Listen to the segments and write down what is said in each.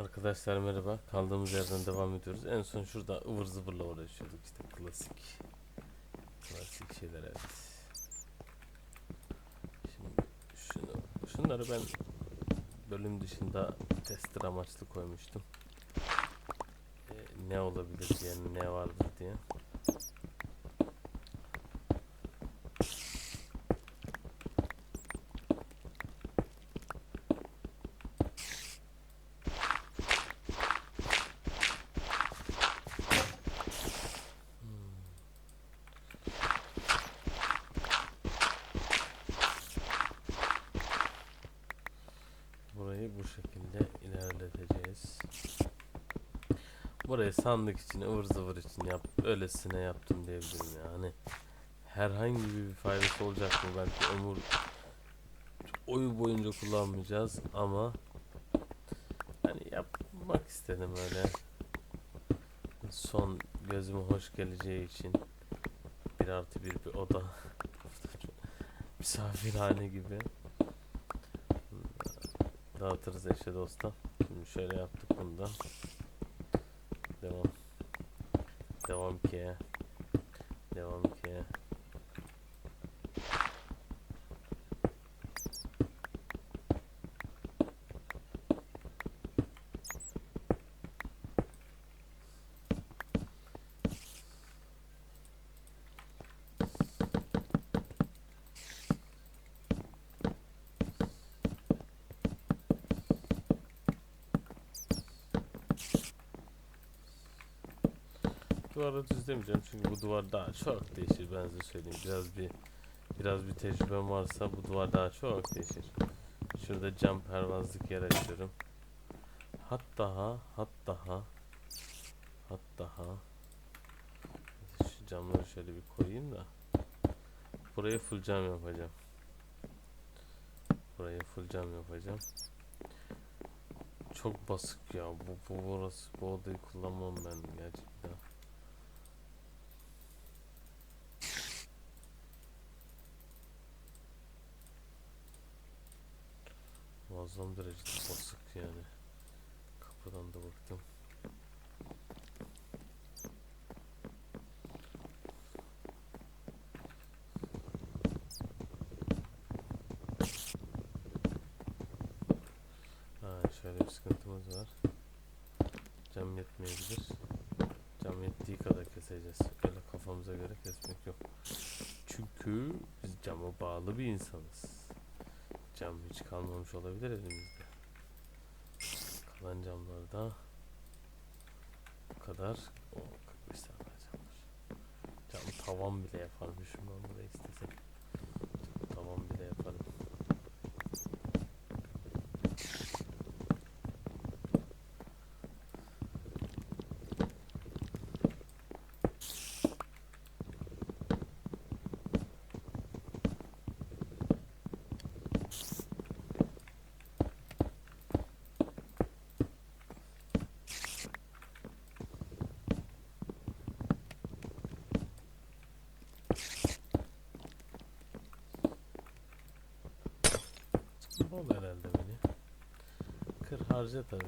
Arkadaşlar merhaba. Kaldığımız yerden devam ediyoruz. En son şurada ıvır zıvırla uğraşıyorduk işte klasik. Klasik şeyler evet. Şimdi şunu, şunları ben bölüm dışında tester amaçlı koymuştum. Ee, ne olabilir diye, ne vardır diye. Burayı bu şekilde ilerleteceğiz. Burayı sandık için, ıvır zıvır için yap, öylesine yaptım diyebilirim yani. Herhangi bir faydası olacak mı belki ömür oyu boyunca kullanmayacağız ama hani yapmak istedim öyle. Son gözüme hoş geleceği için bir artı bir bir oda misafirhane gibi dağıtırız eşe dosta. Şimdi şöyle yaptık bunu da. Devam. Devam ki. Devam ki. Duvarı düzlemeyeceğim çünkü bu duvar daha çok değişir ben size söyleyeyim. Biraz bir biraz bir tecrübem varsa bu duvar daha çok değişir. Şurada cam pervazlık yer açıyorum. Hatta ha, hatta ha, hatta ha. Şu camları şöyle bir koyayım da. Buraya full cam yapacağım. Buraya full cam yapacağım. Çok basık ya. Bu, bu burası bu odayı kullanmam ben gerçekten. Derecede basık yani. Kapıdan da baktım. Ha şöyle bir sıkıntımız var. Cam yetmeyebilir. Cam yettiği kadar keseceğiz. Öyle kafamıza göre kesmek yok. Çünkü biz cama bağlı bir insanız. Cam hiç kalmamış olabilir elimizde. Kalan camlarda bu kadar. O 45 tane camlar. Cam tavan bile yaparmışım ben buraya istesem. Cam tavan bile yaparım. Bol herhalde beni. Kır harca tabi.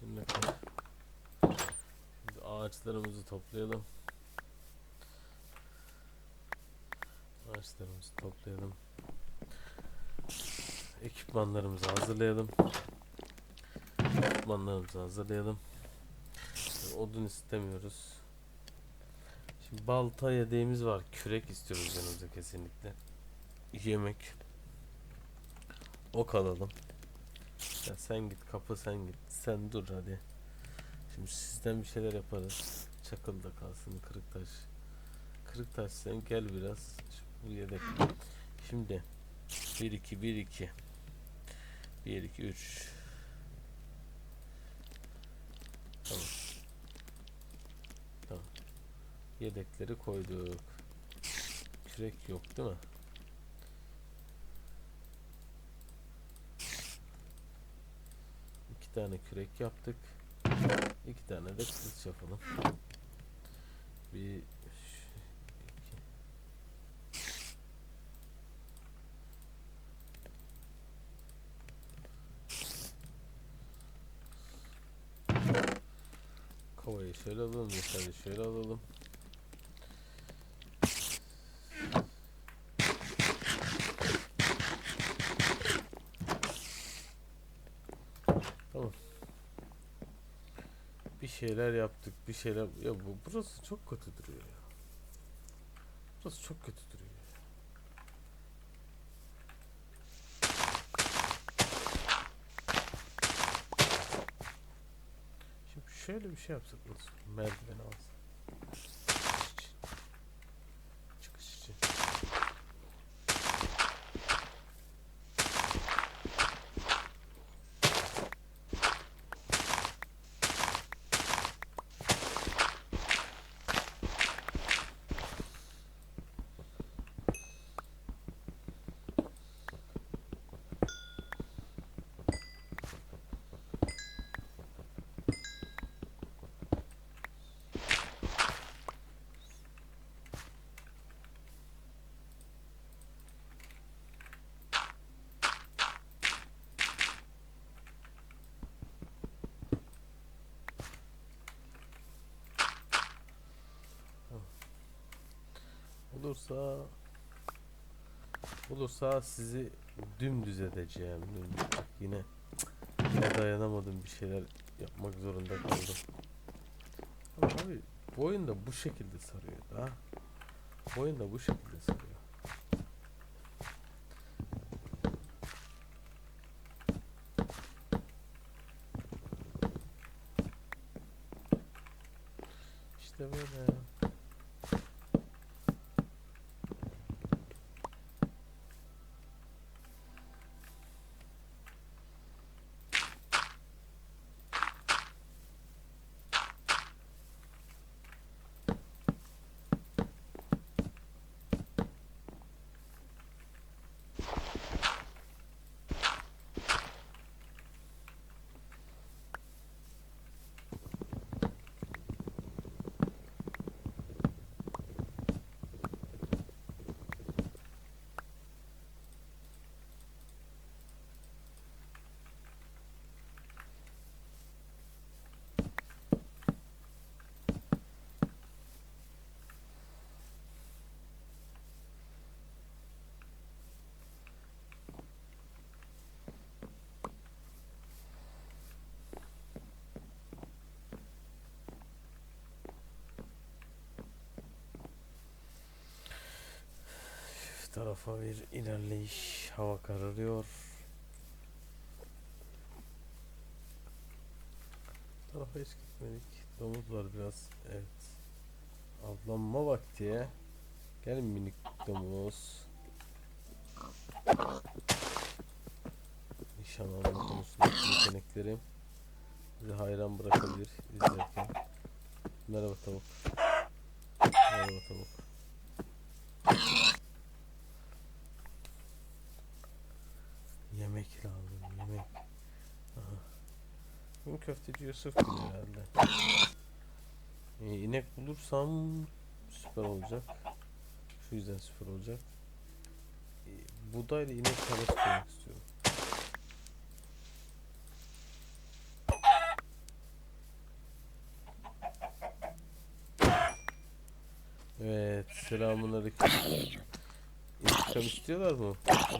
Şimdi ağaçlarımızı toplayalım. Ağaçlarımızı toplayalım. Ekipmanlarımızı hazırlayalım. Ekipmanlarımızı hazırlayalım. Odun istemiyoruz. Şimdi balta yedeğimiz var. Kürek istiyoruz yanımıza kesinlikle. Yemek. Ok alalım. Ya sen git kapı sen git. Sen dur hadi. Şimdi sizden bir şeyler yaparız. Çakıl da kalsın kırık taş. Kırık taş sen gel biraz. Şu- Bu yedek. Şimdi 1 2 1 2 1 2 3 Tamam. Tamam. Yedekleri koyduk. Kürek yok değil mi? tane kürek yaptık. İki tane de kılıç yapalım. Bir ş- iki. Kovayı şöyle alalım, yukarı şöyle alalım. Tamam. Bir şeyler yaptık, bir şeyler... Ya bu burası çok kötü duruyor ya. Burası çok kötü duruyor. ya. Şimdi şöyle bir şey yapsak nasıl? Merdiven alsak. Çıkış için. Çıkış için. Olursa olursa sizi dümdüz edeceğim. Dümdüz. Yine yine dayanamadım bir şeyler yapmak zorunda kaldım. Ama abi bu oyun da bu şekilde sarıyor da. Bu oyun da bu şekilde sarıyor. İşte böyle. Şu tarafa bir ilerleyiş. Hava kararıyor. Tarafa hiç gitmedik. Domuz biraz. Evet. Avlanma vakti. Gel minik domuz. Nişan alma konusundaki yeteneklerim bizi hayran bırakabilir izlerken. Merhaba tavuk. Merhaba tavuk. Yemek lazım yemek. Aha. Bugün köfteci Yusuf herhalde. Ee, inek bulursam süper olacak. Şu yüzden süper olacak. Ee, buğdayla inek parası koymak istiyorum. Evet, selamun aleyküm. İntikam istiyorlar mı?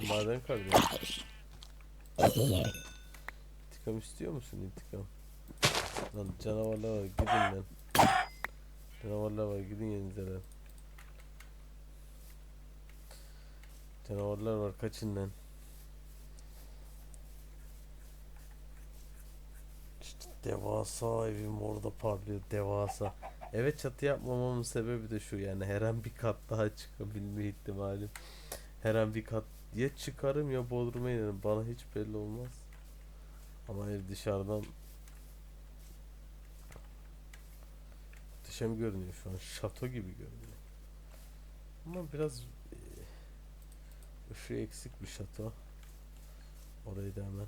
Maden kardeş. İntikam istiyor musun intikam? Lan canavarlar var gidin lan. Canavarlar var gidin yerinize lan. Canavarlar var kaçın lan. Devasa evim orada parlıyor devasa. Evet çatı yapmamamın sebebi de şu yani her an bir kat daha çıkabilme ihtimalim. Her an bir kat ya çıkarım ya bodruma inerim bana hiç belli olmaz. Ama ev dışarıdan muhteşem görünüyor şu an şato gibi görünüyor. Ama biraz ışığı eksik bir şato. Orayı da hemen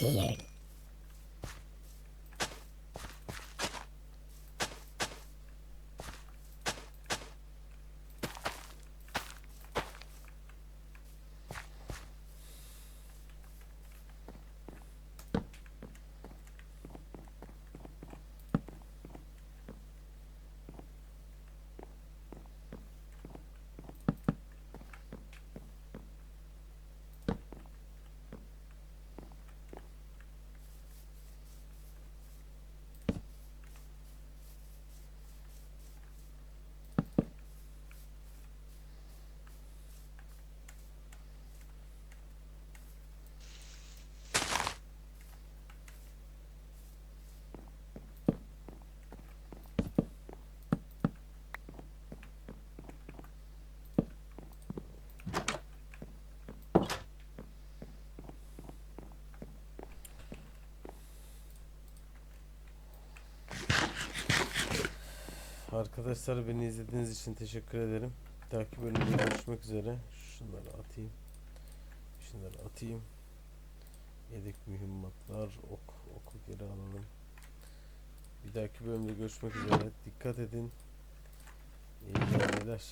Hayır. Arkadaşlar beni izlediğiniz için teşekkür ederim. Dahaki bölümde görüşmek üzere. Şunları atayım. Şunları atayım. Yedek mühimmatlar, ok, oku geri alalım. Bir dahaki bölümde görüşmek üzere. Dikkat edin. İyi geceler.